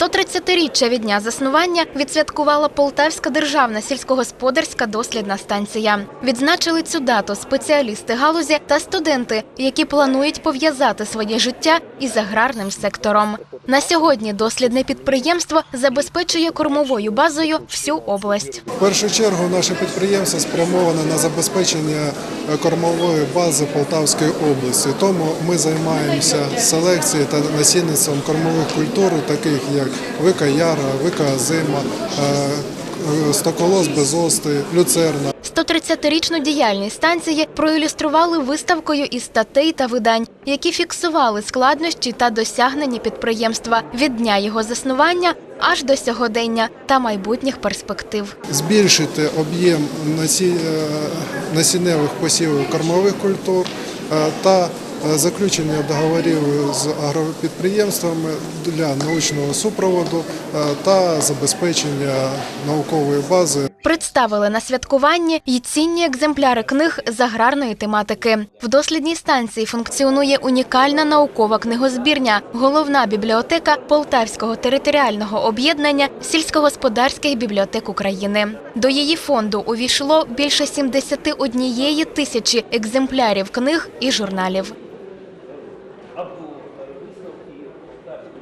130-річчя від дня заснування відсвяткувала Полтавська державна сільськогосподарська дослідна станція. Відзначили цю дату спеціалісти галузі та студенти, які планують пов'язати своє життя із аграрним сектором. На сьогодні дослідне підприємство забезпечує кормовою базою всю область. В першу чергу наше підприємство спрямоване на забезпечення е, кормової бази Полтавської області. Тому ми займаємося селекцією та насінництвом кормових культур, таких як вика яра, вика зима, е, е, безости, люцерна. 130-річну діяльність станції проілюстрували виставкою із статей та видань, які фіксували складнощі та досягнення підприємства від дня його заснування аж до сьогодення та майбутніх перспектив. збільшити об'єм е, насінневих посівів кормових культур та заключення договорів з агропідприємствами для научного супроводу е, та забезпечення наукової бази Представили на святкуванні й цінні екземпляри книг з аграрної тематики. В дослідній станції функціонує унікальна наукова книгозбірня, головна бібліотека Полтавського територіального об'єднання сільськогосподарських бібліотек України. До її фонду увійшло більше 71 тисячі екземплярів книг і журналів. Абдулов, висновки.